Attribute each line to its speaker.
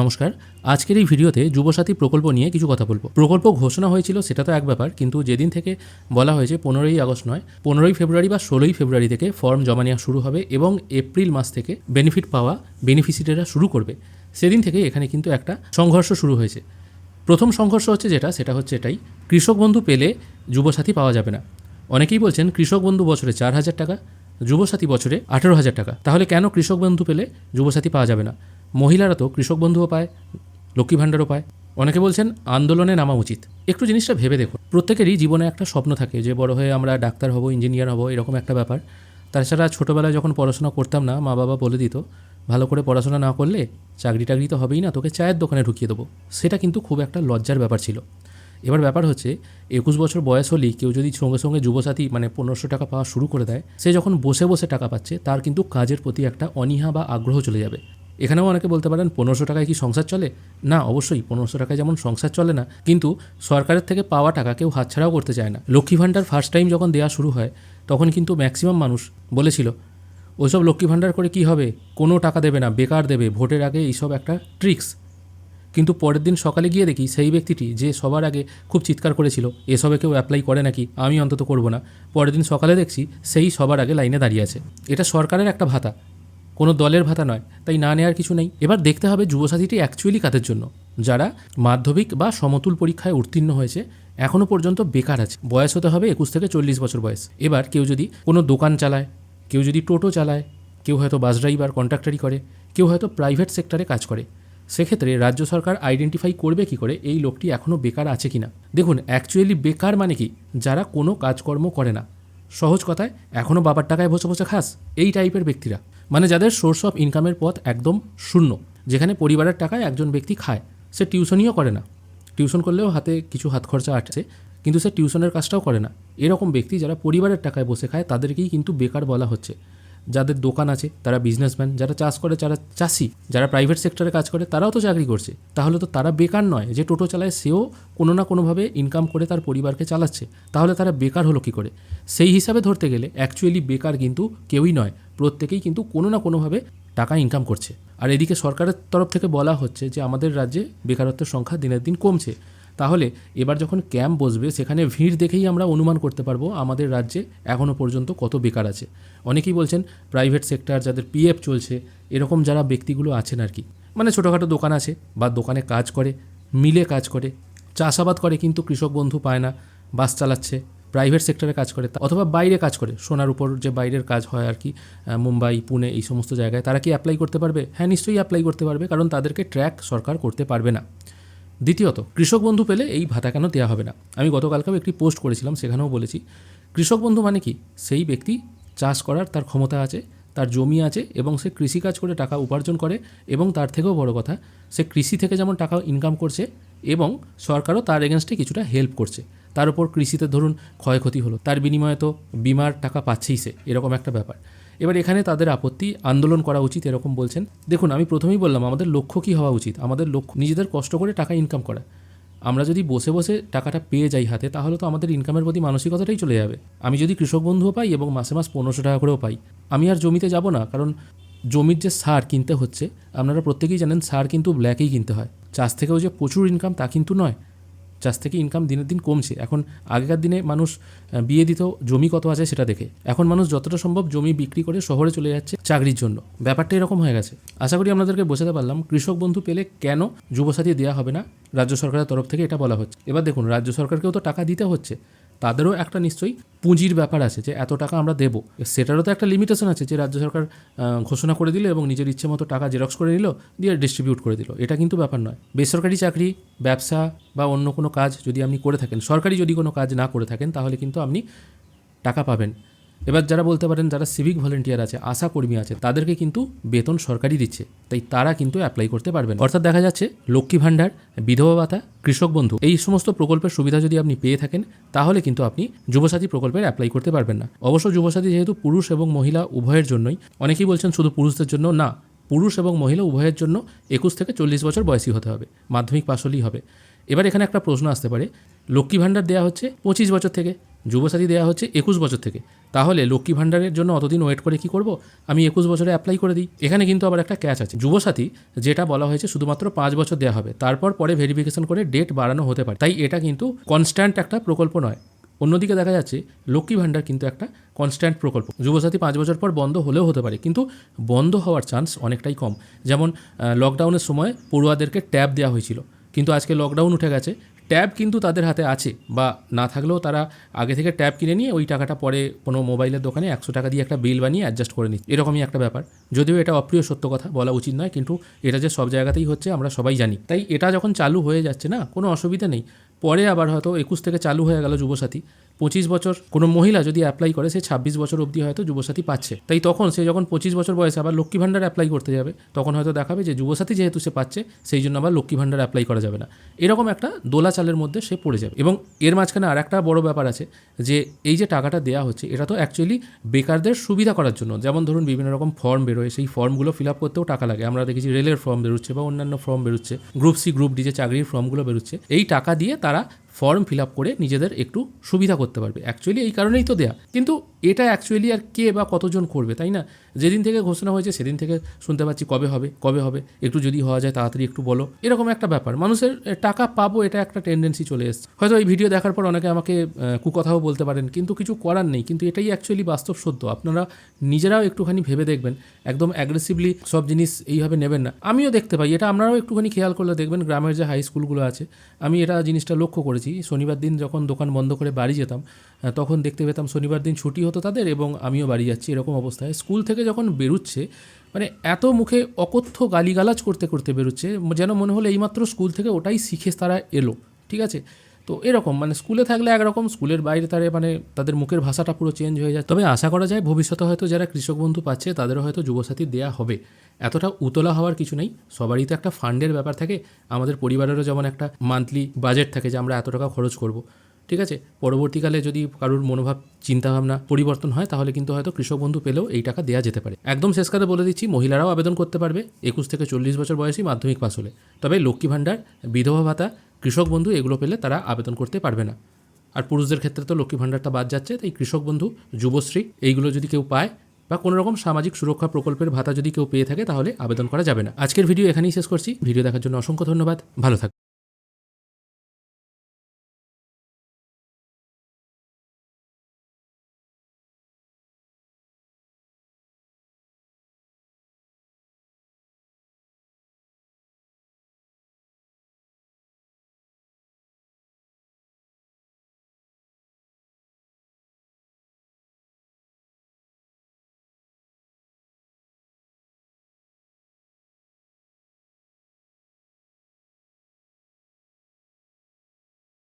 Speaker 1: নমস্কার। আজকের এই ভিডিওতে যুবসাথী প্রকল্প নিয়ে কিছু কথা বলব। প্রকল্প ঘোষণা হয়েছিল, সেটা তো এক ব্যাপার, কিন্তু যেদিন থেকে বলা হয়েছে পনেরোই আগস্ট নয়, পনেরোই ফেব্রুয়ারি বা ষোলোই ফেব্রুয়ারি থেকে ফর্ম জমা নেওয়া শুরু হবে এবং এপ্রিল মাস থেকে বেনিফিট পাওয়া বেনিফিসিটারিরা শুরু করবে। সেদিন থেকে এখানে কিন্তু একটা সংঘর্ষ শুরু হয়েছে। প্রথম সংঘর্ষ হচ্ছে যেটা, সেটা হচ্ছে এটাই। কৃষক বন্ধু পেলে যুবসাথী পাওয়া যাবে না। অনেকেই বলছেন, কৃষক বন্ধু বছরে চার হাজার টাকা, যুবসাথী বছরে আঠেরো হাজার টাকা। তাহলে কেন কৃষক বন্ধু পেলে যুবসাথী পাওয়া যাবে না? মহিলারা তো কৃষক বন্ধুও পায়, লক্ষ্মী ভাণ্ডারও পায়। অনেকে বলছেন আন্দোলনে নামা উচিত। একটু জিনিসটা ভেবে দেখুন। প্রত্যেকেরই জীবনে একটা স্বপ্ন থাকে যে, বড় হয়ে আমরা ডাক্তার হব, ইঞ্জিনিয়ার হব, এরকম একটা ব্যাপার। তাছাড়া ছোটোবেলায় যখন পড়াশোনা করতাম না, মা বাবা বলে দিত, ভালো করে পড়াশোনা না করলে চাকরি টাকরি তো হবেই না, তোকে চায়ের দোকানে ঢুকিয়ে দেবো। সেটা কিন্তু খুব একটা লজ্জার ব্যাপার ছিল। এবার ব্যাপার হচ্ছে, একুশ বছর বয়স হলেই কেউ যদি সঙ্গে সঙ্গে যুবসাথী মানে পনেরোশো টাকা পাওয়া শুরু করে দেয়, সে যখন বসে বসে টাকা পাচ্ছে, তার কিন্তু কাজের প্রতি একটা অনীহা বা আগ্রহ চলে যাবে। এখানেও অনেকে বলতে পারেন, পনেরোশো টাকায় কি সংসার চলে? না, অবশ্যই পনেরোশো টাকায় যেমন সংসার চলে না, কিন্তু সরকারের থেকে পাওয়া টাকা কেউ হাতছাড়াও করতে চায় না। লক্ষ্মী ভাণ্ডার ফার্স্ট টাইম যখন দেওয়া শুরু হয়, তখন কিন্তু ম্যাক্সিমাম মানুষ বলেছিল, ওইসব লক্ষ্মী ভাণ্ডার করে কি হবে? কোনো টাকা দেবে না, বেকার দেবে, ভোটের আগে এইসব একটা ট্রিক্স কিন্তু পরের দিন সকালে গিয়ে দেখি সেই ব্যক্তিটি যে সবার আগে খুব চিৎকার করেছিল, এসবে কেউ অ্যাপ্লাই করে নাকি? আমি অন্তত করব না। পরের দিন সকালে দেখছি সেই সবার আগে লাইনে দাঁড়িয়ে আছে। এটা সরকারের একটা ভাতা। কোনো দলের ভাতা নয়, তাই না নেওয়ার কিছু নেই। এবার দেখতে হবে যুবসাথীটি অ্যাকচুয়ালি কাদের জন্য। যারা মাধ্যমিক বা সমতুল পরীক্ষায় উত্তীর্ণ হয়েছে এখনও পর্যন্ত বেকার আছে। বয়স হতে হবে একুশ থেকে চল্লিশ বছর বয়স। এবার কেউ যদি কোনো দোকান চালায়, কেউ যদি টোটো চালায়, কেউ হয়তো বাস ড্রাইভার কন্ট্রাক্টারি করে, কেউ হয়তো প্রাইভেট সেক্টরে কাজ করে। সেক্ষেত্রে রাজ্য সরকার আইডেন্টিফাই করবে কি করে এই লোকটি এখনও বেকার আছে কিনা। দেখুন অ্যাকচুয়ালি বেকার মানে কি? যারা কোনো কাজকর্ম করে না। সহজ কথায় এখনও বাবার টাকায় বসে বসে খাস, এই টাইপের ব্যক্তিরা। মানে যাদের সোর্স অফ ইনকামের পথ একদম শূন্য, যেখানে পরিবারের টাকায় একজন ব্যক্তি খায়, সে টিউশনিও করে না। টিউশন করলেও হাতে কিছু হাত খরচা আছে, কিন্তু সে টিউশনের কাজটাও করে না। এরকম ব্যক্তি যারা পরিবারের টাকায় বসে খায়, তাদেরকেই কিন্তু বেকার বলা হচ্ছে। যাদের দোকান আছে, তারা বিজনেসম্যান যারা চাষ করে, যারা চাষি, যারা প্রাইভেট সেক্টরে কাজ করে, তারাও তো চাকরি করছে। তাহলে তো তারা বেকার নয় যে টোটো চালায়, সেও কোনো না কোনোভাবে ইনকাম করে তার পরিবারকে চালাচ্ছে। তাহলে তারা বেকার হলো কী করে? সেই হিসাবে ধরতে গেলে অ্যাকচুয়ালি বেকার কিন্তু কেউই নয়। প্রত্যেকেই কিন্তু কোনো না কোনোভাবে টাকা ইনকাম করছে। আর এদিকে সরকারের তরফ থেকে বলা হচ্ছে যে, আমাদের রাজ্যে বেকারত্বের সংখ্যা দিনের দিন কমছে। তাহলে এবার যখন ক্যাম্প বসবে, সেখানে ভিড় দেখেই আমরা অনুমান করতে পারব আমাদের রাজ্যে এখনও পর্যন্ত কত বেকার আছে। অনেকেই বলছেন প্রাইভেট সেক্টর যাদের পিএফ চলছে, এরকম যারা ব্যক্তিগুলো আছেন আর কি। মানে ছোটোখাটো দোকান আছে বা দোকানে কাজ করে, মিলে কাজ করে, চাষাবাদ করে কিন্তু কৃষক বন্ধু পায় না, বাস চালাচ্ছে প্রাইভেট সেক্টরে কাজ করে অথবা বাইরে কাজ করে, সোনার উপর যে বাইরের কাজ হয় আর কি মুম্বাই, পুনে এই সমস্ত জায়গায়, তারা কি অ্যাপ্লাই করতে পারবে? হ্যাঁ নিশ্চয়ই অ্যাপ্লাই করতে পারবে, কারণ তাদেরকে ট্র্যাক সরকার করতে পারবে না। দ্বিতীয়ত, কৃষক বন্ধু পেলে এই ভাতা কেন দেওয়া হবে না? আমি গতকালকেও একটি পোস্ট করেছিলাম, সেখানেও বলেছি, কৃষক বন্ধু মানে কি? সেই ব্যক্তি চাষ করার তার ক্ষমতা আছে, তার জমি আছে এবং সে কৃষিকাজ করে টাকা উপার্জন করে এবং তার থেকেও বড় কথা, সে কৃষি থেকে যেমন টাকা ইনকাম করছে এবং সরকারও তার এগেনস্টে কিছুটা হেল্প করছে। তার উপর কৃষিতে ধরুন ক্ষয়ক্ষতি হলো, তার বিনিময়ে তো বিমার টাকা পাচ্ছেই সে, এরকম একটা ব্যাপার। এবার এখানে তাদের আপত্তি, আন্দোলন করা উচিত এরকম বলছেন। দেখুন, আমি প্রথমেই বললাম, আমাদের লক্ষ্য কী হওয়া উচিত? আমাদের লক্ষ্য, নিজেদের কষ্ট করে টাকা ইনকাম করা। আমরা যদি বসে বসে টাকাটা পেয়ে যাই হাতে, তাহলে তো আমাদের ইনকামের প্রতি মানসিকতাটাই চলে যাবে। আমি যদি কৃষক বন্ধুও পাই এবং মাসে মাস পনেরোশো টাকা করেও পাই, আমি আর জমিতে যাব না, কারণ জমির যে সার কিনতে হচ্ছে, আপনারা প্রত্যেকেই জানেন, সার কিন্তু ব্ল্যাকেই কিনতে হয়। চাষ থেকেও যে প্রচুর ইনকাম তা কিন্তু নয়। চাষ থেকে ইনকাম দিনের দিন কমছে। এখন আগেকার দিনে মানুষ বিয়ে দিত জমি কত আছে সেটা দেখে। এখন মানুষ যতটা সম্ভব জমি বিক্রি করে শহরে চলে যাচ্ছে চাকরির জন্য। ব্যাপারটা এরকম হয়ে গেছে। আশা করি আপনাদেরকে বোঝাতে পারলাম, কৃষক বন্ধু পেলে কেন যুবসাথী দেওয়া হবে না? রাজ্য সরকারের তরফ থেকে এটা বলা হচ্ছে। এবার দেখুন, রাজ্য সরকারকেও তো টাকা দিতে হচ্ছে। তাদেরও একটা নিশ্চয়ই পুঁজির ব্যাপার আছে যে এত টাকা আমরা দেবো। সেটারও তো একটা লিমিটেশন আছে যে রাজ্য সরকার ঘোষণা করে দিল এবং নিজের ইচ্ছে মতো টাকা জেরক্স করে নিল দিয়ে ডিস্ট্রিবিউট করে দিল। এটা কিন্তু ব্যাপার নয়। বেসরকারি চাকরি, ব্যবসা বা অন্য কোনো কাজ যদি আপনি করে থাকেন, সরকারি যদি কোনো কাজ না করে থাকেন, তাহলে কিন্তু আপনি টাকা পাবেন। এবার যারা বলতে পারেন, যারা সিভিক ভলেন্টিয়ার আছে, আশা কর্মী আছে, তাদেরকে কিন্তু বেতন সরকারই দিচ্ছে। তাই তারা কিন্তু অ্যাপ্লাই করতে পারবেন। অর্থাৎ দেখা যাচ্ছে, লক্ষ্মী ভাণ্ডার, বিধবা ভাতা, কৃষক বন্ধু, এই সমস্ত প্রকল্পের সুবিধা যদি আপনি পেয়ে থাকেন, তাহলে কিন্তু আপনি যুবসাথী প্রকল্পের অ্যাপ্লাই করতে পারবেন না। অবশ্য যুবসাথী যেহেতু পুরুষ এবং মহিলা উভয়ের জন্যই, অনেকেই বলছেন শুধু পুরুষদের জন্য না, পুরুষ এবং মহিলা উভয়ের জন্য একুশ থেকে চল্লিশ বছর বয়সী হতে হবে, মাধ্যমিক পাশ হলেই হবে। এবার এখানে একটা প্রশ্ন আসতে পারে। লক্ষ্মী ভাণ্ডার দেওয়া হচ্ছে পঁচিশ বছর থেকে, যুবসাথী দেওয়া হচ্ছে একুশ বছর থেকে। তাহলে লক্ষ্মী ভাণ্ডারের জন্য অতদিন ওয়েট করে কি করব? আমি একুশ বছরে অ্যাপ্লাই করে দিই। এখানে কিন্তু আবার একটা ক্যাচ আছে। যুবসাথী যেটা বলা হয়েছে শুধুমাত্র পাঁচ বছর দেওয়া হবে। তারপর পরে ভেরিফিকেশন করে ডেট বাড়ানো হতে পারে। তাই এটা কিন্তু কনস্ট্যান্ট একটা প্রকল্প নয়। অন্যদিকে দেখা যাচ্ছে লক্ষ্মী ভাণ্ডার কিন্তু একটা কনস্ট্যান্ট প্রকল্প। যুবসাথী পাঁচ বছর পর বন্ধ হলেও হতে পারে, কিন্তু বন্ধ হওয়ার চান্স অনেকটাই কম। যেমন লকডাউনের সময় পড়ুয়াদেরকে ট্যাব দেওয়া হয়েছিল। কিন্তু আজকে লকডাউন উঠে গেছে। ট্যাব কিন্তু তাদের হাতে আছে বা না থাকলেও তারা আগে থেকে ট্যাব কিনে নিয়ে ওই টাকাটা পরে কোনো মোবাইলের দোকানে একশো টাকা দিয়ে একটা বিল বানিয়ে অ্যাডজাস্ট করে নিচ্ছে। এরকমই একটা ব্যাপার। যদিও এটা অপ্রিয় সত্য কথা বলা উচিত নয়, কিন্তু এটা যে সব জায়গাতেই হচ্ছে আমরা সবাই জানি। তাই এটা যখন চালু হয়ে যাচ্ছে না, কোনো অসুবিধা নেই। পরে আবার হয়তো একুশ থেকে চালু হয়ে গেল যুবসাথী। পঁচিশ বছর, কোনো মহিলা যদি অ্যাপ্লাই করে, সে ছাব্বিশ বছর অবধি হয়তো যুবসাথী পাচ্ছে। তাই তখন সে যখন পঁচিশ বছর বয়সে আবার লক্ষ্মী ভাণ্ডার অ্যাপ্লাই করতে যাবে, তখন হয়তো দেখাবে যে যুবসাথী যেহেতু সে পাচ্ছে, সেই জন্য আবার লক্ষ্মী ভাণ্ডার অ্যাপ্লাই করা যাবে না। এরকম একটা দোলাচালের মধ্যে সে পড়ে যাবে। এবং এর মাঝখানে আর একটা বড় ব্যাপার আছে যে, এই যে টাকাটা দেওয়া হচ্ছে, এটা তো অ্যাকচুয়ালি বেকারদের সুবিধা করার জন্য। যেমন ধরুন বিভিন্ন রকম ফর্ম বেরোয়, সেই ফর্মগুলো ফিল আপ করতেও টাকা লাগে। আমরা দেখেছি রেলের ফর্ম বেরোচ্ছে বা অন্যান্য ফর্ম বেরোচ্ছে গ্রুপ সি গ্রুপ ডি যে চাকরির ফর্মগুলো বেরোচ্ছে, এই টাকা দিয়ে তারা ফর্ম ফিল আপ করে নিজেদের একটু সুবিধা করতে পারবে। অ্যাকচুয়ালি এই কারণেই তো দেয়া। কিন্তু এটা অ্যাকচুয়ালি আর কে বা কতজন করবে, তাই না? যেদিন থেকে ঘোষণা হয়েছে সেদিন থেকে শুনতে পাচ্ছি কবে হবে কবে হবে, একটু যদি হওয়া যায় তাড়াতাড়ি একটু বলো। এরকম একটা ব্যাপার। মানুষের টাকা পাবো এটা একটা টেন্ডেন্সি চলে এসছে। হয়তো এই ভিডিও দেখার পর অনেকে আমাকে কুকথাও বলতে পারেন, কিন্তু কিছু করার নেই। কিন্তু এটাই অ্যাকচুয়ালি বাস্তব সত্য। আপনারা নিজেরাও একটুখানি ভেবে দেখবেন। একদম অ্যাগ্রেসিভলি সব জিনিস এইভাবে নেবেন না। আমিও দেখতে পাই। এটা আপনারাও একটুখানি খেয়াল করলে দেখবেন গ্রামের যে হাই স্কুলগুলো আছে, আমি এটা জিনিসটা লক্ষ্য করেছি। শনিবার দিন যখন দোকান বন্ধ করে বাড়ি যেতাম তখন দেখতে পেতাম শনিবার দিন ছুটি হতো তাদের এবং আমিও বাড়ি যাচ্ছি এরকম অবস্থায়। স্কুল থেকে যখন বেরুচ্ছে মানে এত মুখে অকথ্য গালিগালাজ করতে করতে বেরোচ্ছে, যেন মনে হলো এইমাত্র স্কুল থেকে ওটাই শিখে তারা এলো, ঠিক আছে? তো এরকম মানে স্কুলে থাকলে একরকম, স্কুলের বাইরে তারে মানে তাদের মুখের ভাষাটা পুরো চেঞ্জ হয়ে যায়। তবে আশা করা যায় ভবিষ্যতে হয়তো যারা কৃষক বন্ধু পাচ্ছে, তাদেরও হয়তো যুবসাথী দেয়া হবে। এতটা উতলা হওয়ার কিছু নেই, সবারই তো একটা ফান্ডের ব্যাপার থাকে। আমাদের পরিবারেরও যেমন একটা মান্থলি বাজেট থাকে যে আমরা এত টাকা খরচ করব। ঠিক আছে? পরবর্তীকালে যদি কারোর মনোভাব, চিন্তাভাবনা পরিবর্তন হয়, তাহলে কিন্তু হয়তো কৃষক বন্ধু পেলেও এই টাকা দেওয়া যেতে পারে। একদম শেষ কথা বলে দিচ্ছি, মহিলারাও আবেদন করতে পারবে। একুশ থেকে চল্লিশ বছর বয়সী মাধ্যমিক পাস হলে। তবে লক্ষ্মী ভাণ্ডার, বিধবা ভাতা, কৃষক বন্ধু এগুলো পেলে তারা আবেদন করতে পারবে না। আর পুরুষদের ক্ষেত্রে তো লক্ষ্মী ভাণ্ডারটা বাদ যাচ্ছে, তাই কৃষক বন্ধু, যুবশ্রী এইগুলো যদি কেউ পায় বা কোনো রকম সামাজিক সুরক্ষা প্রকল্পের ভাতা যদি কেউ পেয়ে থাকে, তাহলে আবেদন করা যাবে না। আজকের ভিডিও এখানেই শেষ করছি। ভিডিও দেখার জন্য অসংখ্য ধন্যবাদ। ভালো থাকবে